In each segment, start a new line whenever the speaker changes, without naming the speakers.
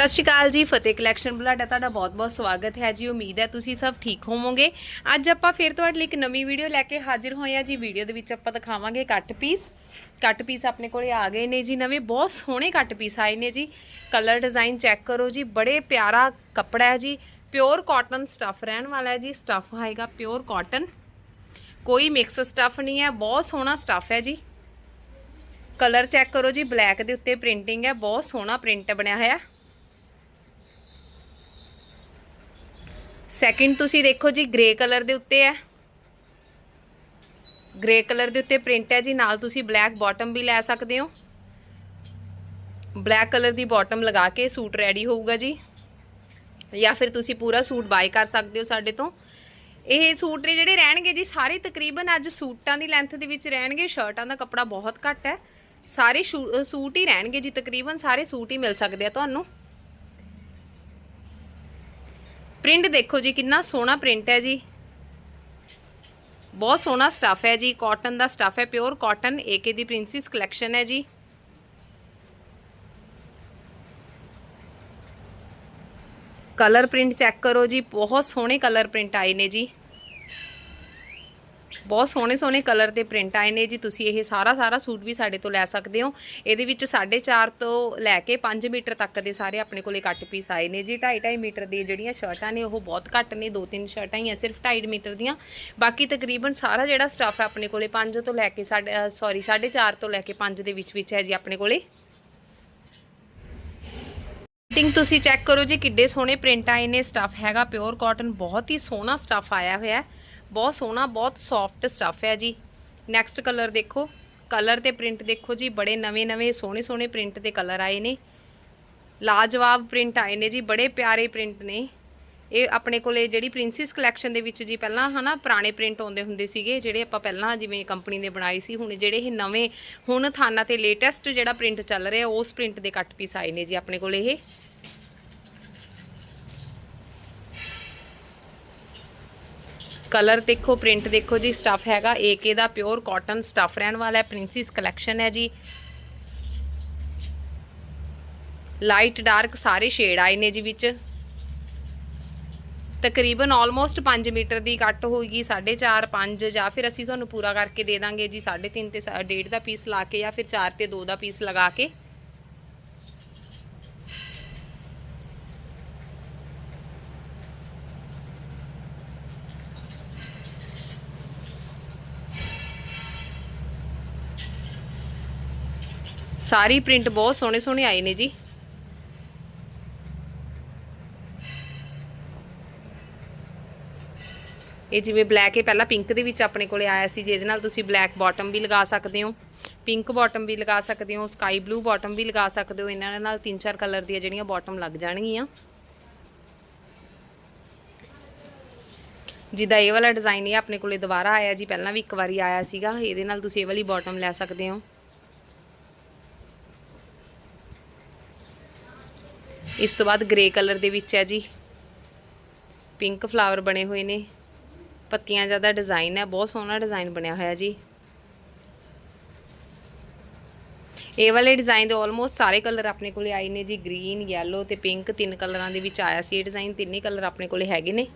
ਸਤਿ ਸ਼੍ਰੀ ਅਕਾਲ ਜੀ, ਫਤਿਹ ਕਲੈਕਸ਼ਨ ਬੁਲਾਡਾ, ਤੁਹਾਡਾ ਬਹੁਤ-ਬਹੁਤ ਸਵਾਗਤ ਹੈ ਜੀ। ਉਮੀਦ ਹੈ ਤੁਸੀਂ ਸਭ ਠੀਕ ਹੋਵੋਗੇ। ਅੱਜ ਆਪਾਂ ਫਿਰ ਤੁਹਾਡੇ ਲਈ ਇੱਕ ਨਵੀਂ ਵੀਡੀਓ ਲੈ ਕੇ ਹਾਜ਼ਰ ਹੋਏ ਆ ਜੀ। ਵੀਡੀਓ ਦੇ ਵਿੱਚ ਆਪਾਂ ਦਿਖਾਵਾਂਗੇ ਕੱਟ ਪੀਸ ਕੱਟ ਪੀਸ ਆਪਣੇ ਕੋਲੇ ਆ ਗਏ ਨੇ ਜੀ। ਨਵੇਂ ਬਹੁਤ ਸੋਹਣੇ ਕੱਟ ਪੀਸ ਆਏ ਨੇ ਜੀ। ਕਲਰ ਡਿਜ਼ਾਈਨ ਚੈੱਕ ਕਰੋ ਜੀ। ਬੜੇ ਪਿਆਰਾ ਕੱਪੜਾ ਹੈ ਜੀ। ਪਿਓਰ ਕਾਟਨ ਸਟਫ ਰਹਿਣ ਵਾਲਾ ਹੈ ਜੀ। ਸਟਫ ਆਏਗਾ ਪਿਓਰ ਕਾਟਨ ਕੋਈ ਮਿਕਸ ਸਟਫ ਨਹੀਂ ਹੈ। ਬਹੁਤ ਸੋਹਣਾ ਸਟਫ ਹੈ ਜੀ। ਕਲਰ ਚੈੱਕ ਕਰੋ ਜੀ। ਬਲੈਕ ਦੇ ਉੱਤੇ ਪ੍ਰਿੰਟਿੰਗ ਹੈ। ਬਹੁਤ ਸੋਹਣਾ ਪ੍ਰਿੰਟ ਬਣਿਆ ਹੋਇਆ। ਸੈਕਿੰਡ ਤੁਸੀਂ ਦੇਖੋ ਜੀ ਗ੍ਰੇ ਕਲਰ ਦੇ ਉੱਤੇ ਹੈ। ਗ੍ਰੇ ਕਲਰ ਦੇ ਉੱਤੇ ਪ੍ਰਿੰਟ ਹੈ ਜੀ, ਨਾਲ ਤੁਸੀਂ ਬਲੈਕ ਬਾਟਮ ਵੀ ਲੈ ਸਕਦੇ ਹੋ। ਬਲੈਕ ਕਲਰ ਦੀ ਬਾਟਮ ਲਗਾ ਕੇ ਸੂਟ ਰੈਡੀ ਹੋਊਗਾ ਜੀ। ਜਾਂ ਫਿਰ ਤੁਸੀਂ ਪੂਰਾ ਸੂਟ ਬਾਈ ਕਰ ਸਕਦੇ ਹੋ ਸਾਡੇ ਤੋਂ। ਇਹ ਸੂਟ ਨੇ ਜਿਹੜੇ ਰਹਿਣਗੇ ਜੀ, ਸਾਰੇ ਤਕਰੀਬਨ ਅੱਜ ਸੂਟਾਂ ਦੀ ਲੈਂਥ ਦੇ ਵਿੱਚ ਰਹਿਣਗੇ ਸ਼ਰਟਾਂ ਦਾ ਕੱਪੜਾ ਬਹੁਤ ਘੱਟ ਹੈ। ਸਾਰੇ ਸ਼ੂ- ਸੂਟ ਹੀ ਰਹਿਣਗੇ ਜੀ, ਤਕਰੀਬਨ ਸਾਰੇ ਸੂਟ ਹੀ ਮਿਲ ਸਕਦੇ ਆ ਤੁਹਾਨੂੰ। ਪ੍ਰਿੰਟ ਦੇਖੋ ਜੀ, ਕਿੰਨਾ ਸੋਹਣਾ ਪ੍ਰਿੰਟ ਹੈ ਜੀ। ਬਹੁਤ ਸੋਹਣਾ ਸਟੱਫ ਹੈ ਜੀ ਕਾਟਨ ਦਾ ਸਟੱਫ ਹੈ ਪਿਓਰ ਕਾਟਨ ਏਕੇ ਦੀ ਪ੍ਰਿੰਸਿਸ ਕਲੈਕਸ਼ਨ ਹੈ ਜੀ। ਕਲਰ ਪ੍ਰਿੰਟ ਚੈੱਕ ਕਰੋ ਜੀ, ਬਹੁਤ ਸੋਹਣੇ ਕਲਰ ਪ੍ਰਿੰਟ ਆਏ ਨੇ ਜੀ। ਬਹੁਤ ਸੋਹਣੇ ਸੋਹਣੇ ਕਲਰ ਦੇ ਪ੍ਰਿੰਟ ਆਏ ਨੇ ਜੀ, ਤੁਸੀਂ ਇਹ ਸਾਰਾ ਸਾਰਾ ਸੂਟ ਵੀ ਸਾਡੇ ਤੋਂ ਲੈ ਸਕਦੇ ਹੋ। ਇਹਦੇ ਵਿੱਚ 4.5 ਤੋਂ ਲੈ ਕੇ 5 ਮੀਟਰ ਤੱਕ ਦੇ ਸਾਰੇ ਆਪਣੇ ਕੋਲੇ ਕੱਟ ਪੀਸ ਆਏ ਨੇ ਜੀ। 2.5 ਮੀਟਰ ਦੀ ਜਿਹੜੀਆਂ ਸ਼ਰਟਾਂ ਨੇ, ਉਹ ਬਹੁਤ ਘੱਟ ਨੇ, ਦੋ ਤਿੰਨ ਸ਼ਰਟਾਂ ਹੀ ਆ, ਸਿਰਫ 2.5 ਮੀਟਰ ਦੀਆਂ। ਬਾਕੀ ਤਕਰੀਬਨ ਸਾਰਾ ਜਿਹੜਾ ਸਟਫ ਹੈ ਆਪਣੇ ਕੋਲੇ 5 ਤੋਂ ਲੈ ਕੇ ਸਾਡੇ ਸੌਰੀ 4.5 ਤੋਂ ਲੈ ਕੇ 5 ਦੇ ਵਿੱਚ ਵਿੱਚ ਹੈ ਜੀ ਆਪਣੇ ਕੋਲੇ। ਫਿਟਿੰਗ ਤੁਸੀਂ ਚੈੱਕ ਕਰੋ ਜੀ, ਕਿੱਡੇ ਸੋਹਣੇ ਪ੍ਰਿੰਟ ਆਏ ਨੇ। ਸਟਫ ਹੈਗਾ ਪਿਓਰ ਕਾਟਨ ਬਹੁਤ ਹੀ ਸੋਹਣਾ ਸਟਫ ਆਇਆ ਹੋਇਆ ਹੈ। ਬਹੁਤ ਸੋਹਣਾ, ਬਹੁਤ ਸੌਫਟ ਸਟੱਫ ਹੈ ਜੀ। ਨੈਕਸਟ ਕਲਰ ਦੇਖੋ। ਕਲਰ ਤੇ ਪ੍ਰਿੰਟ ਦੇਖੋ ਜੀ। ਬੜੇ ਨਵੇਂ ਨਵੇਂ, ਸੋਹਣੇ ਸੋਹਣੇ ਪ੍ਰਿੰਟ ਦੇ ਕਲਰ ਆਏ ਨੇ। ਲਾਜਵਾਬ ਪ੍ਰਿੰਟ ਆਏ ਨੇ ਜੀ। ਬੜੇ ਪਿਆਰੇ ਪ੍ਰਿੰਟ ਨੇ। ਇਹ ਆਪਣੇ ਕੋਲੇ ਜਿਹੜੀ ਪ੍ਰਿੰਸੈਸ ਕਲੈਕਸ਼ਨ ਦੇ ਵਿੱਚ ਜੀ, ਪਹਿਲਾਂ ਹਨਾ ਪੁਰਾਣੇ ਪ੍ਰਿੰਟ ਆਉਂਦੇ ਹੁੰਦੇ ਸੀਗੇ, ਜਿਹੜੇ ਆਪਾਂ ਪਹਿਲਾਂ ਜਿਵੇਂ ਕੰਪਨੀ ਦੇ ਬਣਾਏ ਸੀ, ਹੁਣ ਜਿਹੜੇ ਇਹ ਨਵੇਂ, ਹੁਣ ਥਾਨਾ ਤੇ ਲੇਟੈਸਟ ਜਿਹੜਾ ਪ੍ਰਿੰਟ ਚੱਲ ਰਿਹਾ, ਉਸ ਪ੍ਰਿੰਟ ਦੇ ਕੱਟ ਪੀਸ ਆਏ ਨੇ ਜੀ ਆਪਣੇ ਕੋਲੇ ਇਹ। ਕਲਰ ਦੇਖੋ, ਪ੍ਰਿੰਟ ਦੇਖੋ ਜੀ ਸਟਫ ਹੈਗਾ। ਏਕੇ ਦਾ ਪਿਓਰ ਕਾਟਨ ਸਟਫ ਰਹਿਣ ਵਾਲਾ ਹੈ ਪ੍ਰਿੰਸਿਸ ਕਲੈਕਸ਼ਨ ਹੈ ਜੀ। ਲਾਈਟ ਡਾਰਕ ਸਾਰੇ ਸ਼ੇਡ ਆਏ ਨੇ ਜੀ ਵਿੱਚ। ਤਕਰੀਬਨ ਆਲਮੋਸਟ 5 ਮੀਟਰ ਦੀ ਕੱਟ ਹੋਏਗੀ 4.5 5 ਜਾਂ ਫਿਰ ਅਸੀਂ ਤੁਹਾਨੂੰ ਪੂਰਾ ਕਰਕੇ ਦੇ ਦਾਂਗੇ ਜੀ 3.5 ਤੇ 1.5 ਦਾ ਪੀਸ ਲਾ ਕੇ ਜਾਂ ਫਿਰ 4 ਤੇ 2 ਦਾ ਪੀਸ ਲਗਾ ਕੇ। ਸਾਰੀ ਪ੍ਰਿੰਟ ਬਹੁਤ ਸੋਹਣੇ ਸੋਹਣੇ ਆਏ ਨੇ ਜੀ। ਇਹ ਜਿਵੇਂ ਬਲੈਕ ਹੈ ਪਹਿਲਾਂ ਪਿੰਕ ਦੇ ਵਿੱਚ ਆਪਣੇ ਕੋਲੇ ਆਇਆ ਸੀ, ਜਿਹਦੇ ਨਾਲ ਤੁਸੀਂ ਬਲੈਕ ਬਾਟਮ ਵੀ ਲਗਾ ਸਕਦੇ ਹੋ ਪਿੰਕ ਬਾਟਮ ਵੀ ਲਗਾ ਸਕਦੇ ਹੋ ਸਕਾਈ ਬਲੂ ਬਾਟਮ ਵੀ ਲਗਾ ਸਕਦੇ ਹੋ, ਇਹਨਾਂ ਨਾਲ ਤਿੰਨ ਚਾਰ ਕਲਰ ਦੀਆਂ ਜਿਹੜੀਆਂ ਬਾਟਮ ਲੱਗ ਜਾਣਗੀਆਂ। ਜਿੱਦਾਂ ਇਹ ਵਾਲਾ ਡਿਜ਼ਾਈਨ ਇਹ ਆਪਣੇ ਕੋਲੇ ਦੁਬਾਰਾ ਆਇਆ ਜੀ, ਪਹਿਲਾਂ ਵੀ ਇੱਕ ਵਾਰੀ ਆਇਆ ਸੀਗਾ, ਇਹਦੇ ਨਾਲ ਤੁਸੀਂ ਇਹ ਵਾਲੀ ਬਾਟਮ ਲੈ ਸਕਦੇ ਹੋ। ਇਸ ਤੋਂ ਬਾਅਦ ਗ੍ਰੇ ਕਲਰ ਦੇ ਵਿੱਚ ਹੈ ਜੀ। ਪਿੰਕ ਫਲਾਵਰ ਬਣੇ ਹੋਏ ਨੇ। ਪੱਤੀਆਂ ਜ਼ਿਆਦਾ ਡਿਜ਼ਾਈਨ ਹੈ, ਬਹੁਤ ਸੋਹਣਾ ਡਿਜ਼ਾਈਨ ਬਣਿਆ ਹੋਇਆ ਜੀ। ਇਹ ਵਾਲੇ ਡਿਜ਼ਾਈਨ ਦੇ ਆਲਮੋਸਟ ਸਾਰੇ ਕਲਰ ਆਪਣੇ ਕੋਲੇ ਆਏ ਨੇ ਜੀ ਗ੍ਰੀਨ ਯੈਲੋ ਤੇ ਪਿੰਕ ਤਿੰਨ ਕਲਰਾਂ ਦੇ ਵਿੱਚ ਆਇਆ ਸੀ ਇਹ ਡਿਜ਼ਾਈਨ ਤਿੰਨੇ ਕਲਰ ਆਪਣੇ ਕੋਲੇ ਹੈਗੇ ਨੇ।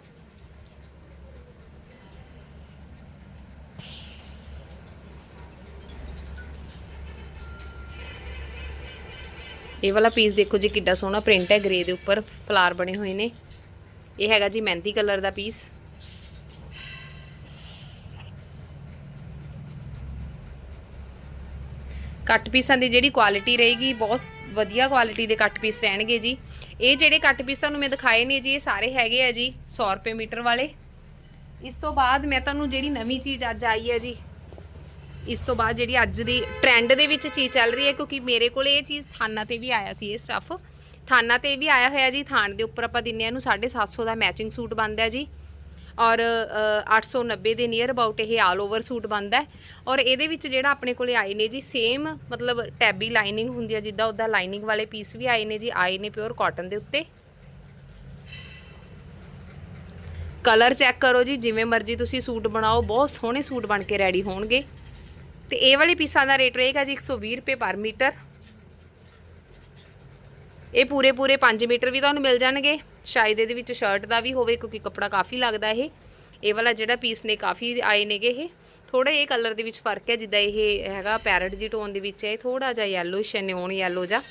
ਇਹ ਵਾਲਾ ਪੀਸ ਦੇਖੋ ਜੀ ਕਿੱਡਾ ਸੋਹਣਾ ਪ੍ਰਿੰਟ ਹੈ ਗ੍ਰੇ ਦੇ ਉੱਪਰ ਫਲਾਰ ਬਣੇ ਹੋਏ ਨੇ। ਇਹ ਹੈਗਾ ਜੀ ਮਹਿੰਦੀ ਕਲਰ ਦਾ ਪੀਸ ਕੱਟ ਪੀਸਾਂ ਦੀ ਜਿਹੜੀ ਕੁਆਲਿਟੀ ਰਹੇਗੀ, ਬਹੁਤ ਵਧੀਆ ਕੁਆਲਿਟੀ ਦੇ ਕੱਟ ਪੀਸ ਰਹਿਣਗੇ ਜੀ। ਇਹ ਜਿਹੜੇ ਕੱਟ ਪੀਸ ਤੁਹਾਨੂੰ ਮੈਂ ਦਿਖਾਏ ਨੇ ਜੀ, ਇਹ ਸਾਰੇ ਹੈਗੇ ਆ ਜੀ 100 ਰੁਪਏ ਮੀਟਰ ਵਾਲੇ। ਇਸ ਤੋਂ ਬਾਅਦ ਮੈਂ ਤੁਹਾਨੂੰ ਜਿਹੜੀ ਨਵੀਂ ਚੀਜ਼ ਅੱਜ ਆਈ ਹੈ ਜੀ ਇਸ ਤੋਂ ਬਾਅਦ ਜਿਹੜੀ ਅੱਜ ਦੀ ਟ੍ਰੈਂਡ ਦੇ ਵਿੱਚ ਚੀਜ਼ ਚੱਲ ਰਹੀ ਹੈ ਕਿਉਂਕਿ ਮੇਰੇ ਕੋਲ ਇਹ ਚੀਜ਼ ਥਾਨਾ ਤੇ ਵੀ ਆਇਆ ਸੀ ਇਹ ਸਟੱਫ ਥਾਨਾ ਤੇ ਵੀ ਆਇਆ ਹੋਇਆ ਜੀ ਥਾਨ ਦੇ ਉੱਪਰ ਆਪਾਂ ਦਿੰਨੇ ਆ ਇਹਨੂੰ 750 ਦਾ ਮੈਚਿੰਗ ਸੂਟ ਬਣਦਾ ਜੀ। ਔਰ ਅ, 890 ਦੇ ਨੀਅਰ ਅਬਾਊਟ ਇਹ ਆਲ ਓਵਰ ਸੂਟ ਬਣਦਾ ਹੈ। ਔਰ ਇਹਦੇ ਵਿੱਚ ਜਿਹੜਾ ਆਪਣੇ ਕੋਲੇ ਆਏ ਨੇ ਜੀ ਸੇਮ ਮਤਲਬ ਟੈਬੀ ਲਾਈਨਿੰਗ ਹੁੰਦੀ ਹੈ ਜਿੱਦਾਂ ਉਹਦਾ ਲਾਈਨਿੰਗ ਵਾਲੇ ਪੀਸ ਵੀ ਆਏ ਨੇ ਜੀ ਆਏ ਨੇ ਪਿਓਰ ਕਾਟਨ ਦੇ ਉੱਤੇ। ਕਲਰ ਚੈੱਕ ਕਰੋ ਜੀ ਜਿਵੇਂ ਮਰਜ਼ੀ ਤੁਸੀਂ ਸੂਟ ਬਣਾਓ ਬਹੁਤ ਸੋਹਣੇ ਸੂਟ ਬਣ ਕੇ ਰੈਡੀ ਹੋਣਗੇ। ਤੇ ਇਹ ਵਾਲੇ ਪੀਸਾਂ ਦਾ ਰੇਟ ਰਹੇਗਾ ਜੀ 120 ਰੁਪਏ ਪਰ ਮੀਟਰ। ਇਹ ਪੂਰੇ ਪੂਰੇ 5 ਮੀਟਰ ਵੀ ਤੁਹਾਨੂੰ ਮਿਲ ਜਾਣਗੇ। ਸ਼ਾਇਦ ਇਹਦੇ ਵਿੱਚ ਸ਼ਰਟ ਦਾ ਵੀ ਹੋਵੇ ਕਿਉਂਕਿ ਕੱਪੜਾ ਕਾਫੀ ਲੱਗਦਾ ਇਹ। ਇਹ ਵਾਲਾ ਜਿਹੜਾ ਪੀਸ ਨੇ ਕਾਫੀ ਆਏ ਨੇਗੇ ਇਹ। ਥੋੜਾ ਇਹ ਕਲਰ ਦੇ ਵਿੱਚ ਫ਼ਰਕ ਹੈ, ਜਿੱਦਾਂ ਇਹ ਹੈਗਾ ਪੈਰਟ ਜੀ ਟੋਨ ਦੇ ਵਿੱਚ ਹੈ। ਥੋੜਾ ਜਿਹਾ ਯੈਲੋਇਸ਼ ਨਿਓਨ ਯੈਲੋ ਜਿਹਾ।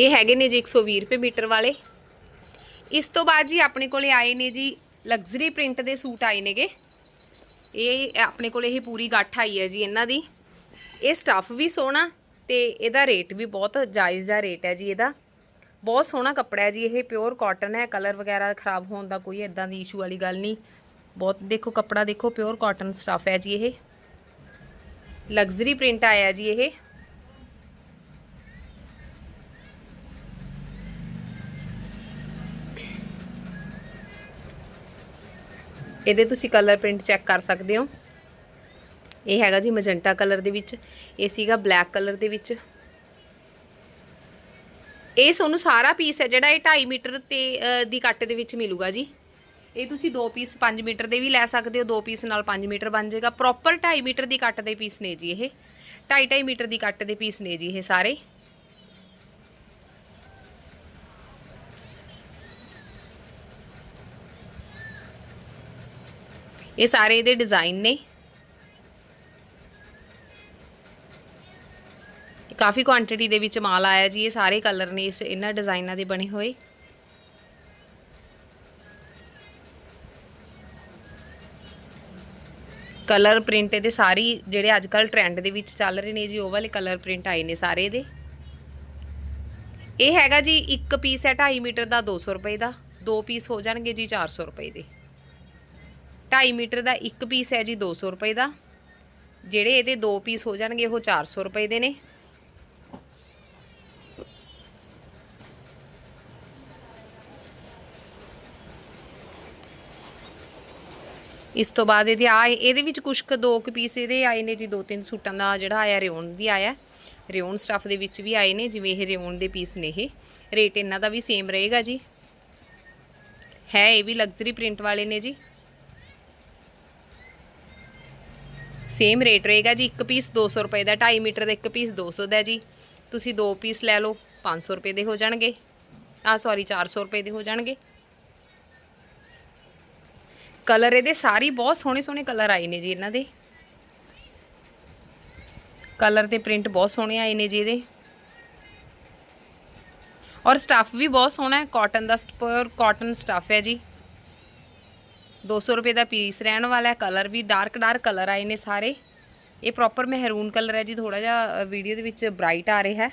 ਇਹ ਹੈਗੇ ਨੇ ਜੀ 120 ਰੁਪਏ ਮੀਟਰ ਵਾਲੇ। ਇਸ ਤੋਂ ਬਾਅਦ ਜੀ ਆਪਣੇ ਕੋਲੇ ਆਏ ਨੇ ਜੀ ਲਗਜ਼ਰੀ ਪ੍ਰਿੰਟ ਦੇ ਸੂਟ ਆਏ ਨੇਗੇ। ਇਹ ਆਪਣੇ ਕੋਲੇ ਇਹ ਪੂਰੀ ਗੱਠ ਆਈ ਹੈ ਜੀ ਇਹਨਾਂ ਦੀ। ਇਹ ਸਟੱਫ ਵੀ ਸੋਹਣਾ ਤੇ ਇਹਦਾ ਰੇਟ ਵੀ ਬਹੁਤ ਜਾਇਜ਼ ਜਿਹਾ ਰੇਟ ਹੈ ਜੀ ਇਹਦਾ। ਬਹੁਤ ਸੋਹਣਾ ਕੱਪੜਾ ਹੈ ਜੀ, ਇਹ ਪਿਓਰ ਕਾਟਨ ਹੈ ਕਲਰ ਵਗੈਰਾ ਖਰਾਬ ਹੋਣ ਦਾ ਕੋਈ ਇਦਾਂ ਦੀ ਇਸ਼ੂ ਵਾਲੀ ਗੱਲ ਨਹੀਂ। ਬਹੁਤ ਦੇਖੋ ਕੱਪੜਾ ਦੇਖੋ ਪਿਓਰ ਕਾਟਨ ਸਟੱਫ ਹੈ ਜੀ ਇਹ। ਲਗਜ਼ਰੀ ਪ੍ਰਿੰਟ ਆਇਆ ਜੀ ਇਹ। ਇਹਦੇ ਤੁਸੀਂ ਕਲਰ ਪ੍ਰਿੰਟ ਚੈੱਕ ਕਰ ਸਕਦੇ ਹੋ। ਇਹ ਹੈਗਾ ਜੀ ਮੈਜੈਂਟਾ ਕਲਰ ਦੇ ਵਿੱਚ, ਇਹ ਸੀਗਾ ਬਲੈਕ ਕਲਰ ਦੇ ਵਿੱਚ। ਇਹ ਤੁਹਾਨੂੰ ਸਾਰਾ ਪੀਸ ਹੈ ਜਿਹੜਾ ਇਹ 2.5 ਮੀਟਰ ਤੇ ਦੀ ਕੱਟ ਦੇ ਵਿੱਚ ਮਿਲੂਗਾ ਜੀ। ਇਹ ਤੁਸੀਂ ਦੋ ਪੀਸ 5 ਮੀਟਰ ਦੇ ਵੀ ਲੈ ਸਕਦੇ ਹੋ, ਦੋ ਪੀਸ ਨਾਲ 5 ਮੀਟਰ ਬਣ ਜਾਏਗਾ। ਪ੍ਰੋਪਰ 2.5 ਮੀਟਰ ਦੀ ਕੱਟ ਦੇ ਪੀਸ ਨੇ ਜੀ ਇਹ। 2.5 ਮੀਟਰ ਦੀ ਕੱਟ ਦੇ ਪੀਸ ਨੇ ਜੀ ਇਹ ਸਾਰੇ। ਇਹ ਸਾਰੇ ਇਹਦੇ ਡਿਜ਼ਾਈਨ ਨੇ। ਕਾਫੀ ਕੁਆਂਟੀਟੀ ਦੇ ਵਿੱਚ ਮਾਲ ਆਇਆ ਜੀ, ਇਹ ਸਾਰੇ ਕਲਰ ਨੇ, ਇਸ ਇਹਨਾਂ ਡਿਜ਼ਾਈਨਾਂ ਦੇ ਬਣੇ ਹੋਏ। ਕਲਰ ਪ੍ਰਿੰਟ ਇਹਦੇ ਸਾਰੀ ਜਿਹੜੇ ਅੱਜ ਕੱਲ ਟ੍ਰੈਂਡ ਦੇ ਵਿੱਚ ਚੱਲ ਰਹੇ ਨੇ ਜੀ, ਉਹ ਵਾਲੇ ਕਲਰ ਪ੍ਰਿੰਟ ਆਏ ਨੇ ਸਾਰੇ ਇਹਦੇ। ਇਹ ਹੈਗਾ ਜੀ, ਇੱਕ ਪੀਸ ਹੈ 2.5 ਮੀਟਰ ਦਾ 200 ਰੁਪਏ ਦਾ, ਦੋ ਪੀਸ ਹੋ ਜਾਣਗੇ ਜੀ 400 ਰੁਪਏ ਦੇ। 2.5 ਮੀਟਰ ਦਾ ਇੱਕ ਪੀਸ ਹੈ ਜੀ 200 ਰੁਪਏ ਦਾ। ਜਿਹੜੇ ਇਹਦੇ ਦੋ ਪੀਸ ਹੋ ਜਾਣਗੇ, ਉਹ 400 ਰੁਪਏ ਦੇ ਨੇ। ਇਸ ਤੋਂ ਬਾਅਦ ਇਹਦੇ ਆ, ਇਹਦੇ ਵਿੱਚ ਕੁਝ ਕੁ ਦੋ ਕੁ ਪੀਸ ਇਹਦੇ ਆਏ ਨੇ ਜੀ, ਦੋ ਤਿੰਨ ਸੂਟਾਂ ਦਾ ਜਿਹੜਾ ਆਇਆ ਰਿਓਨ ਵੀ ਆਇਆ। ਰਿਓਨ ਸਟੱਫ ਦੇ ਵਿੱਚ ਵੀ ਆਏ ਨੇ, ਜਿਵੇਂ ਇਹ ਰਿਓਨ ਦੇ ਪੀਸ ਨੇ ਇਹ। ਰੇਟ ਇਹਨਾਂ ਦਾ ਵੀ ਸੇਮ ਰਹੇਗਾ ਜੀ। ਹੈ, ਇਹ ਵੀ ਲਗਜ਼ਰੀ ਪ੍ਰਿੰਟ ਵਾਲੇ ਨੇ ਜੀ। ਸੇਮ ਰੇਟ ਰਹੇਗਾ ਜੀ, ਇੱਕ ਪੀਸ 200 ਰੁਪਏ ਦਾ 2.5 ਮੀਟਰ ਦਾ ਇੱਕ ਪੀਸ 200 ਦਾ ਜੀ। ਤੁਸੀਂ ਦੋ ਪੀਸ ਲੈ ਲਓ 500 ਰੁਪਏ ਦੇ ਹੋ ਜਾਣਗੇ। ਆ ਸੌਰੀ 400 ਰੁਪਏ ਦੇ ਹੋ ਜਾਣਗੇ। ਕਲਰ ਇਹਦੇ ਸਾਰੀ ਬਹੁਤ ਸੋਹਣੇ ਸੋਹਣੇ ਕਲਰ ਆਏ ਨੇ ਜੀ ਇਹਨਾਂ ਦੇ। ਕਲਰ ਤੇ ਪ੍ਰਿੰਟ ਬਹੁਤ ਸੋਹਣੇ ਆਏ ਨੇ ਜੀ ਇਹਦੇ। ਔਰ ਸਟੱਫ ਵੀ ਬਹੁਤ ਸੋਹਣਾ ਹੈ ਕਾਟਨ ਦਾ ਪਿਓਰ ਕਾਟਨ ਸਟੱਫ ਹੈ ਜੀ। 200 ਰੁਪਏ ਦਾ ਪੀਸ ਰਹਿਣ ਵਾਲਾ ਹੈ ਕਲਰ ਵੀ ਡਾਰਕ ਡਾਰਕ ਕਲਰ ਆਏ ਨੇ ਸਾਰੇ। ਇਹ ਪ੍ਰੋਪਰ ਮਹਿਰੂਨ ਕਲਰ ਹੈ ਜੀ ਥੋੜਾ ਜਿਹਾ ਵੀਡੀਓ ਦੇ ਵਿੱਚ ਬ੍ਰਾਈਟ ਆ ਰਿਹਾ ਹੈ।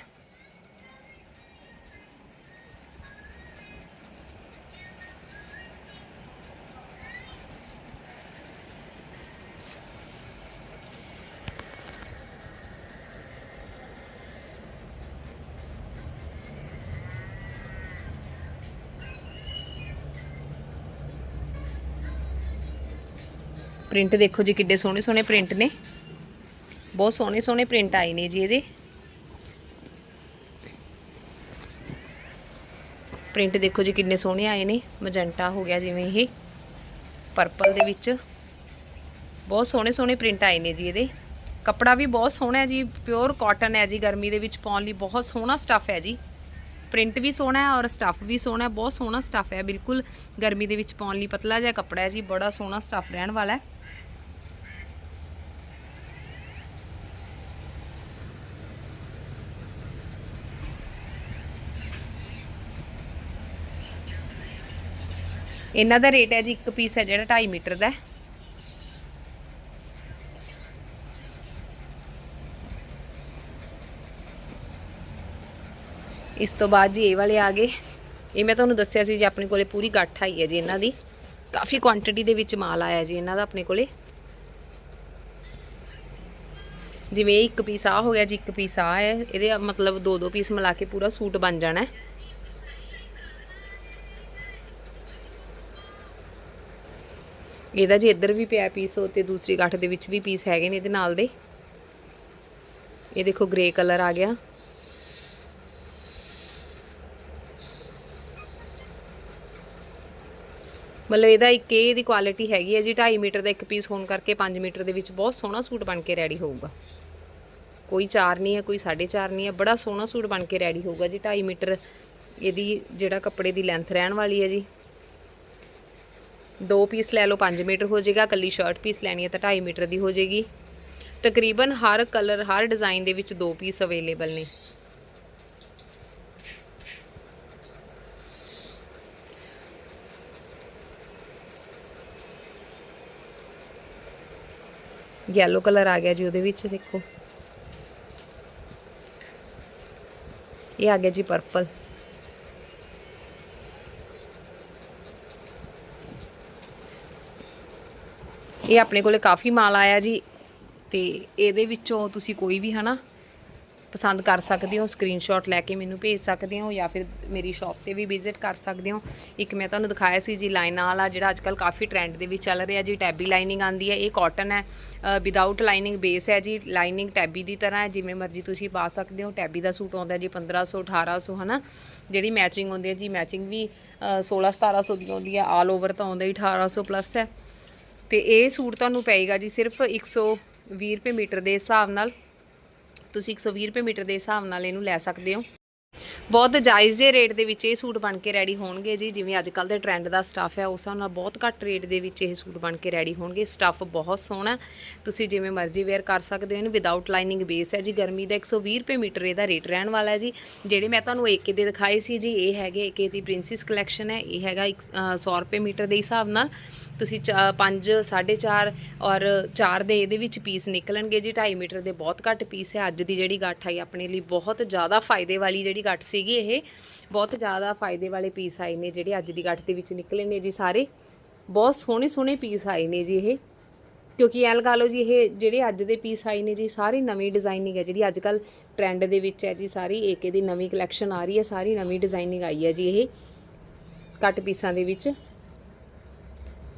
ਪ੍ਰਿੰਟ ਦੇਖੋ ਜੀ ਕਿੱਡੇ ਸੋਹਣੇ ਸੋਹਣੇ ਪ੍ਰਿੰਟ ਨੇ। ਬਹੁਤ ਸੋਹਣੇ ਸੋਹਣੇ ਪ੍ਰਿੰਟ ਆਏ ਨੇ ਜੀ ਇਹਦੇ। ਪ੍ਰਿੰਟ ਦੇਖੋ ਜੀ ਕਿੰਨੇ ਸੋਹਣੇ ਆਏ ਨੇ। ਮਜੰਟਾ ਹੋ ਗਿਆ ਜਿਵੇਂ ਇਹ। ਪਰਪਲ ਦੇ ਵਿੱਚ। ਬਹੁਤ ਸੋਹਣੇ ਸੋਹਣੇ ਪ੍ਰਿੰਟ ਆਏ ਨੇ ਜੀ ਇਹਦੇ। ਕੱਪੜਾ ਵੀ ਬਹੁਤ ਸੋਹਣਾ ਹੈ ਜੀ ਪਿਓਰ ਕਾਟਨ ਹੈ ਜੀ, ਗਰਮੀ ਦੇ ਵਿੱਚ ਪਾਉਣ ਲਈ ਬਹੁਤ ਸੋਹਣਾ ਸਟੱਫ ਹੈ ਜੀ। ਪ੍ਰਿੰਟ ਵੀ ਸੋਹਣਾ ਹੈ ਔਰ ਸਟੱਫ ਵੀ ਸੋਹਣਾ ਹੈ, ਬਹੁਤ ਸੋਹਣਾ ਸਟੱਫ ਹੈ, ਬਿਲਕੁਲ ਗਰਮੀ ਦੇ ਵਿੱਚ ਪਾਉਣ ਲਈ ਪਤਲਾ ਜਿਹਾ ਕੱਪੜਾ ਹੈ ਜੀ, ਬੜਾ ਸੋਹਣਾ ਸਟੱਫ ਰਹਿਣ ਵਾਲਾ ਹੈ। ਇਹਨਾਂ ਦਾ ਰੇਟ ਹੈ ਜੀ ਇੱਕ ਪੀਸ ਹੈ ਜਿਹੜਾ 2.5 ਮੀਟਰ ਦਾ ਇਸ ਤੋਂ ਬਾਅਦ ਜੀ ਇਹ ਵਾਲੇ ਆ ਗਏ। ਇਹ ਮੈਂ ਤੁਹਾਨੂੰ ਦੱਸਿਆ ਸੀ ਜੀ, ਆਪਣੇ ਕੋਲੇ ਪੂਰੀ ਗੱਠ ਆਈ ਹੈ ਜੀ ਇਹਨਾਂ ਦੀ। ਕਾਫੀ ਕੁਆਂਟੀਟੀ ਦੇ ਵਿੱਚ ਮਾਲ ਆਇਆ ਜੀ ਇਹਨਾਂ ਦਾ ਆਪਣੇ ਕੋਲੇ। ਜਿਵੇਂ ਇਹ ਇੱਕ ਪੀਸ ਆ ਹੋ ਗਿਆ ਜੀ, ਇੱਕ ਪੀਸ ਆ ਹੈ। ਇਹਦੇ ਮਤਲਬ ਦੋ ਦੋ ਪੀਸ ਮਿਲਾ ਕੇ ਪੂਰਾ ਸੂਟ ਬਣ ਜਾਣਾ ਹੈ। ਇਹਦਾ ਜੀ ਇੱਧਰ ਵੀ ਪਿਆ ਪੀਸ ਹੋ ਤੇ ਦੂਸਰੀ ਗੱਠ ਦੇ ਵਿੱਚ ਵੀ ਪੀਸ ਹੈਗੇ ਨੇ ਇਹਦੇ ਨਾਲ ਦੇ। ਇਹ ਦੇਖੋ ਗ੍ਰੇ ਕਲਰ ਆ ਗਿਆ। ਮਤਲਬ ਇਹਦਾ ਇੱਕ ਇਹ ਦੀ ਕੁਆਲਿਟੀ ਹੈਗੀ ਹੈ ਜੀ 2.5 ਮੀਟਰ ਦਾ ਇੱਕ ਪੀਸ ਹੋਣ ਕਰਕੇ 5 ਮੀਟਰ ਦੇ ਵਿੱਚ ਬਹੁਤ ਸੋਹਣਾ ਸੂਟ ਬਣ ਕੇ ਰੈਡੀ ਹੋਊਗਾ। ਕੋਈ 4 ਨਹੀਂ ਹੈ, ਕੋਈ 4.5 ਨਹੀਂ ਹੈ, ਬੜਾ ਸੋਹਣਾ ਸੂਟ ਬਣ ਕੇ ਰੈਡੀ ਹੋਊਗਾ ਜੀ 2.5 ਮੀਟਰ ਇਹਦੀ ਜਿਹੜਾ ਕੱਪੜੇ ਦੀ ਲੈਂਥ ਰਹਿਣ ਵਾਲੀ ਹੈ ਜੀ। ਦੋ ਪੀਸ ਲੈ ਲਓ 5 ਮੀਟਰ ਹੋ ਜਾਏਗਾ ਕੱਲੀ ਸ਼ਰਟ ਪੀਸ ਲੈਣੀ ਹੈ ਤਾਂ 2.5 ਮੀਟਰ ਦੀ ਹੋ ਜਾਏਗੀ। ਤਕਰੀਬਨ ਹਰ ਕਲਰ ਹਰ ਡਿਜ਼ਾਈਨ ਦੇ ਵਿੱਚ ਦੋ ਪੀਸ ਅਵੇਲੇਬਲ ਨੇ। ਯੈਲੋ ਕਲਰ ਆ ਗਿਆ ਜੀ ਉਹਦੇ ਵਿੱਚ, ਦੇਖੋ। ਇਹ ਆ ਗਿਆ ਜੀ ਪਰਪਲ ਇਹ ਆਪਣੇ ਕੋਲੇ ਕਾਫੀ ਮਾਲ ਆਇਆ ਜੀ ਤੇ ਇਹਦੇ ਵਿੱਚੋਂ ਤੁਸੀਂ ਕੋਈ ਵੀ ਹਨਾ ਪਸੰਦ ਕਰ ਸਕਦੇ ਹੋ ਸਕਰੀਨਸ਼ਾਟ ਲੈ ਕੇ ਮੈਨੂੰ ਭੇਜ ਸਕਦੇ ਹੋ ਜਾਂ ਫਿਰ ਮੇਰੀ ਸ਼ਾਪ ਤੇ ਵੀ ਵਿਜ਼ਿਟ ਕਰ ਸਕਦੇ ਹੋ। ਇੱਕ ਮੈਂ ਤੁਹਾਨੂੰ ਦਿਖਾਇਆ ਸੀ ਜੀ ਲਾਈਨਾਂ ਵਾਲਾ ਜਿਹੜਾ ਅੱਜਕੱਲ ਕਾਫੀ ਟ੍ਰੈਂਡ ਦੇ ਵਿੱਚ ਚੱਲ ਰਿਹਾ ਜੀ ਟੈਬੀ ਲਾਈਨਿੰਗ ਆਂਦੀ ਹੈ ਇਹ ਕਾਟਨ ਹੈ। ਵਿਦਆਊਟ ਲਾਈਨਿੰਗ ਬੇਸ ਹੈ ਜੀ ਲਾਈਨਿੰਗ ਟੈਬੀ ਦੀ ਤਰ੍ਹਾਂ ਹੈ ਜਿਵੇਂ ਮਰਜ਼ੀ ਤੁਸੀਂ ਪਾ ਸਕਦੇ ਹੋ ਟੈਬੀ ਦਾ ਸੂਟ ਆਉਂਦਾ ਜੀ 1500 1800 ਹਨਾ। ਜਿਹੜੀ ਮੈਚਿੰਗ ਹੁੰਦੀ ਹੈ ਜੀ ਮੈਚਿੰਗ ਵੀ ਅ, 16 1700 ਦੀ ਆਉਂਦੀ ਹੈ ਆਲ ਓਵਰ ਤਾਂ ਆਉਂਦਾ ਹੀ 1800 ਪਲੱਸ ਹੈ। ਤੇ ਇਹ ਸੂਟ ਤੁਹਾਨੂੰ ਪਏਗਾ ਜੀ ਸਿਰਫ 120 ਰੁਪਏ ਮੀਟਰ ਦੇ ਹਿਸਾਬ ਨਾਲ। ਤੁਸੀਂ 120 ਰੁਪਏ ਮੀਟਰ ਦੇ ਹਿਸਾਬ ਨਾਲ ਇਹਨੂੰ ਲੈ ਸਕਦੇ ਹੋ। ਬਹੁਤ ਜਾਇਜ਼ ਜਿਹੇ ਰੇਟ ਦੇ ਵਿੱਚ ਇਹ ਸੂਟ ਬਣ ਕੇ ਰੈਡੀ ਹੋਣਗੇ ਜੀ। ਜਿਵੇਂ ਅੱਜ ਕੱਲ ਦੇ ਟ੍ਰੈਂਡ ਦਾ ਸਟੱਫ ਹੈ ਉਸ ਹਿਸਾਬ ਨਾਲ ਬਹੁਤ ਘੱਟ ਰੇਟ ਦੇ ਵਿੱਚ ਇਹ ਸੂਟ ਬਣ ਕੇ ਰੈਡੀ ਹੋਣਗੇ। ਸਟੱਫ ਬਹੁਤ ਸੋਹਣਾ ਤੁਸੀਂ ਜਿਵੇਂ ਮਰਜ਼ੀ ਵੇਅਰ ਕਰ ਸਕਦੇ ਹੋ ਇਹਨੂੰ ਵਿਦਆਊਟ ਲਾਈਨਿੰਗ ਬੇਸ ਹੈ ਜੀ। ਗਰਮੀ ਦਾ 120 ਰੁਪਏ ਮੀਟਰ ਇਹਦਾ ਰੇਟ ਰਹਿਣ ਵਾਲਾ ਹੈ ਜੀ। ਜਿਹੜੇ ਮੈਂ ਤੁਹਾਨੂੰ ਏਕੇ ਦੇ ਦਿਖਾਏ ਸੀ ਜੀ ਇਹ ਹੈਗੇ ਏਕੇ ਦੀ ਪ੍ਰਿੰਸੈਸ ਕਲੈਕਸ਼ਨ ਹੈ। ਇਹ ਹੈਗਾ ਇੱਕ, ਅ, 100 ਰੁਪਏ ਮੀਟਰ ਦੇ ਹਿਸਾਬ ਨਾਲ। ਤੁਸੀਂ 5 4.5 ਔਰ 4 ਦੇ ਇਹਦੇ ਵਿੱਚ ਪੀਸ ਨਿਕਲਣਗੇ ਜੀ 2.5 ਮੀਟਰ ਦੇ ਬਹੁਤ ਘੱਟ ਪੀਸ ਹੈ। ਅੱਜ ਦੀ ਜਿਹੜੀ ਗੱਠ ਆਈ ਆਪਣੇ ਲਈ ਬਹੁਤ ਜ਼ਿਆਦਾ ਫਾਇਦੇ ਵਾਲੀ ਜਿਹੜੀ ਗੱਠ ਸੀਗੀ ਇਹ, ਬਹੁਤ ਜ਼ਿਆਦਾ ਫਾਇਦੇ ਵਾਲੇ ਪੀਸ ਆਏ ਨੇ ਜਿਹੜੇ ਅੱਜ ਦੀ ਗੱਠ ਦੇ ਵਿੱਚ ਨਿਕਲੇ ਨੇ ਜੀ ਸਾਰੇ। ਬਹੁਤ ਸੋਹਣੇ ਸੋਹਣੇ ਪੀਸ ਆਏ ਨੇ ਜੀ ਇਹ। ਕਿਉਂਕਿ ਐ ਲਗਾ ਲਓ ਜੀ, ਇਹ ਜਿਹੜੇ ਅੱਜ ਦੇ ਪੀਸ ਆਏ ਨੇ ਜੀ, ਸਾਰੀ ਨਵੀਂ ਡਿਜ਼ਾਈਨਿੰਗ ਹੈ ਜਿਹੜੀ ਅੱਜ ਕੱਲ ਟ੍ਰੈਂਡ ਦੇ ਵਿੱਚ ਹੈ ਜੀ, ਸਾਰੀ ਏਕੇ ਦੀ ਨਵੀਂ ਕਲੈਕਸ਼ਨ ਆ ਰਹੀ ਹੈ, ਸਾਰੀ ਨਵੀਂ ਡਿਜ਼ਾਈਨਿੰਗ ਆਈ ਹੈ ਜੀ ਇਹ। ਕੱਟ ਪੀਸਾਂ ਦੇ ਵਿੱਚ।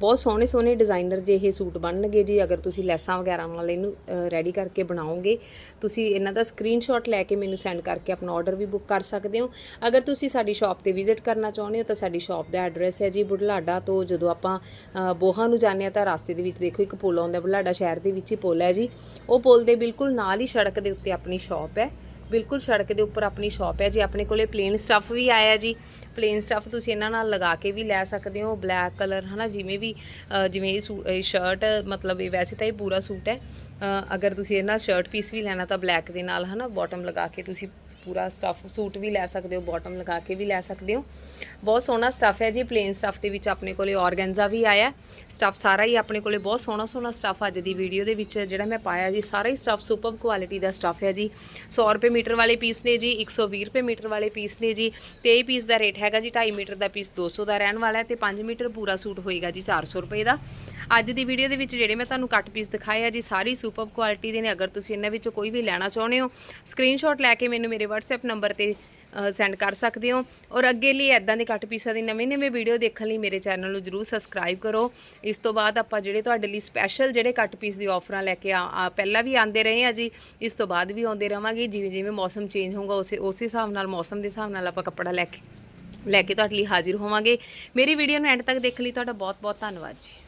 ਬਹੁਤ ਸੋਹਣੇ ਸੋਹਣੇ ਡਿਜ਼ਾਈਨਰ ਜੇ ਇਹ ਸੂਟ ਬਣਨਗੇ ਜੀ, ਅਗਰ ਤੁਸੀਂ ਲੈਸਾਂ ਵਗੈਰਾ ਨਾਲ ਇਹਨੂੰ ਰੈਡੀ ਕਰਕੇ ਬਣਾਓਗੇ, ਤੁਸੀਂ ਇਹਨਾਂ ਦਾ ਸਕਰੀਨਸ਼ਾਟ ਲੈ ਕੇ ਮੈਨੂੰ ਸੈਂਡ ਕਰਕੇ ਆਪਣਾ ਆਰਡਰ ਵੀ ਬੁੱਕ ਕਰ ਸਕਦੇ ਹੋ। ਅਗਰ ਤੁਸੀਂ ਸਾਡੀ ਸ਼ਾਪ ਤੇ ਵਿਜ਼ਿਟ ਕਰਨਾ ਚਾਹੁੰਦੇ ਹੋ, ਤਾਂ ਸਾਡੀ ਸ਼ਾਪ ਦਾ ਐਡਰੈਸ ਹੈ ਜੀ ਬੁਢਲਾਡਾ ਤੋਂ, ਜਦੋਂ ਆਪਾਂ ਬੋਹਾ ਨੂੰ ਜਾਂਦੇ ਹਾਂ ਤਾਂ ਰਸਤੇ ਦੇ ਵਿੱਚ ਦੇਖੋ ਇੱਕ ਪੁਲ ਆਉਂਦਾ, ਬੁਢਲਾਡਾ ਸ਼ਹਿਰ ਦੇ ਵਿੱਚ ਹੀ ਪੁਲ ਹੈ ਜੀ। ਉਹ ਪੁਲ ਦੇ ਬਿਲਕੁਲ ਨਾਲ ਹੀ ਸੜਕ ਦੇ ਉੱਤੇ ਆਪਣੀ ਸ਼ਾਪ ਹੈ। ਬਿਲਕੁਲ ਸੜਕ ਦੇ ਉੱਪਰ ਆਪਣੀ ਸ਼ਾਪ ਹੈ ਜੀ। ਆਪਣੇ ਕੋਲੇ ਪਲੇਨ ਸਟੱਫ ਵੀ ਆਇਆ ਜੀ। ਪਲੇਨ ਸਟੱਫ ਤੁਸੀਂ ਇਹਨਾਂ ਨਾਲ ਲਗਾ ਕੇ ਵੀ ਲੈ ਸਕਦੇ ਹੋ। ਬਲੈਕ ਕਲਰ ਹਨਾ, ਜਿਵੇਂ ਵੀ ਜਿਵੇਂ ਇਹ ਸ਼ਰਟ ਮਤਲਬ ਇਹ ਵੈਸੇ ਤਾਂ ਇਹ ਪੂਰਾ ਸੂਟ ਹੈ। ਅਗਰ ਤੁਸੀਂ ਇਹਨਾਂ ਸ਼ਰਟ ਪੀਸ ਵੀ ਲੈਣਾ ਤਾਂ ਬਲੈਕ ਦੇ ਨਾਲ, ਹਨਾ ਬਾਟਮ ਲਗਾ ਕੇ ਤੁਸੀਂ ਪੂਰਾ ਸਟੱਫ ਸੂਟ ਵੀ ਲੈ ਸਕਦੇ ਹੋ ਬਾਟਮ ਲਗਾ ਕੇ ਵੀ ਲੈ ਸਕਦੇ ਹੋ। ਬਹੁਤ ਸੋਹਣਾ ਸਟੱਫ ਹੈ ਜੀ ਪਲੇਨ ਸਟੱਫ ਦੇ ਵਿੱਚ ਆਪਣੇ ਕੋਲੇ ਔਰਗੈਂਜਾ ਵੀ ਆਇਆ ਸਟੱਫ ਸਾਰਾ ਹੀ ਆਪਣੇ ਕੋਲੇ ਬਹੁਤ ਸੋਹਣਾ ਸੋਹਣਾ ਸਟੱਫ ਅੱਜ ਦੀ ਵੀਡੀਓ ਦੇ ਵਿੱਚ ਜਿਹੜਾ ਮੈਂ ਪਾਇਆ ਜੀ, ਸਾਰਾ ਹੀ ਸਟੱਫ ਸੁਪਰ ਕੁਆਲਿਟੀ ਦਾ ਸਟੱਫ ਹੈ ਜੀ। 100 ਰੁਪਏ ਮੀਟਰ ਵਾਲੇ ਪੀਸ ਨੇ ਜੀ 120 ਰੁਪਏ ਮੀਟਰ ਵਾਲੇ ਪੀਸ ਨੇ ਜੀ। ਤੇ ਇਹ ਪੀਸ ਦਾ ਰੇਟ ਹੈਗਾ ਜੀ 2.5 ਮੀਟਰ ਦਾ ਪੀਸ 200 ਦਾ ਰਹਿਣ ਵਾਲਾ ਹੈ ਤੇ 5 ਮੀਟਰ ਪੂਰਾ ਸੂਟ ਹੋਏਗਾ ਜੀ 400 ਰੁਪਏ ਦਾ। ਅੱਜ ਦੀ ਵੀਡੀਓ ਦੇ ਵਿੱਚ ਜਿਹੜੇ ਮੈਂ ਤੁਹਾਨੂੰ ਕੱਟ ਪੀਸ ਦਿਖਾਏ ਆ ਜੀ, ਸਾਰੀ ਸੁਪਰ ਕੁਆਲਿਟੀ ਦੇ ਨੇ। ਅਗਰ ਤੁਸੀਂ ਇਹਨਾਂ ਵਿੱਚੋਂ ਕੋਈ ਵੀ ਲੈਣਾ ਚਾਹੁੰਦੇ ਹੋ ਸਕਰੀਨਸ਼ਾਟ ਲੈ ਕੇ ਮੈਨੂੰ ਮੇਰੇ WhatsApp ਨੰਬਰ ਤੇ ਸੈਂਡ ਕਰ ਸਕਦੇ ਹੋ। ਔਰ ਅੱਗੇ ਲਈ ਐਦਾਂ ਦੇ ਕੱਟ ਪੀਸਾਂ ਦੀ ਨਵੇਂ ਨਵੇਂ ਵੀਡੀਓ ਦੇਖਣ ਲਈ ਮੇਰੇ ਚੈਨਲ ਨੂੰ ਜਰੂਰ ਸਬਸਕ੍ਰਾਈਬ ਕਰੋ। ਇਸ ਤੋਂ ਬਾਅਦ ਆਪਾਂ ਜਿਹੜੇ ਤੁਹਾਡੇ ਲਈ ਸਪੈਸ਼ਲ ਜਿਹੜੇ ਕੱਟ ਪੀਸ ਦੀ ਆਫਰਾਂ ਲੈ ਕੇ ਆ, ਆ- ਪਹਿਲਾਂ ਵੀ ਆਂਦੇ ਰਹੇ ਆ ਜੀ, ਇਸ ਤੋਂ ਬਾਅਦ ਵੀ ਆਉਂਦੇ ਰਵਾਂਗੇ। ਜਿਵੇਂ ਜਿਵੇਂ ਮੌਸਮ ਚੇਂਜ ਹੋਊਗਾ, ਉਸੇ ਉਸੇ ਹਿਸਾਬ ਨਾਲ, ਮੌਸਮ ਦੇ ਹਿਸਾਬ ਨਾਲ ਆਪਾਂ ਕੱਪੜਾ ਲੈ ਕੇ ਲੈ ਕੇ ਤੁਹਾਡੇ ਲਈ ਹਾਜ਼ਰ ਹੋਵਾਂਗੇ। ਮੇਰੀ ਵੀਡੀਓ ਨੂੰ ਐਂਡ ਤੱਕ ਦੇਖਣ ਲਈ, ਤੁਹਾਡਾ ਬਹੁਤ ਬਹੁਤ ਧੰਨਵਾਦ ਜੀ।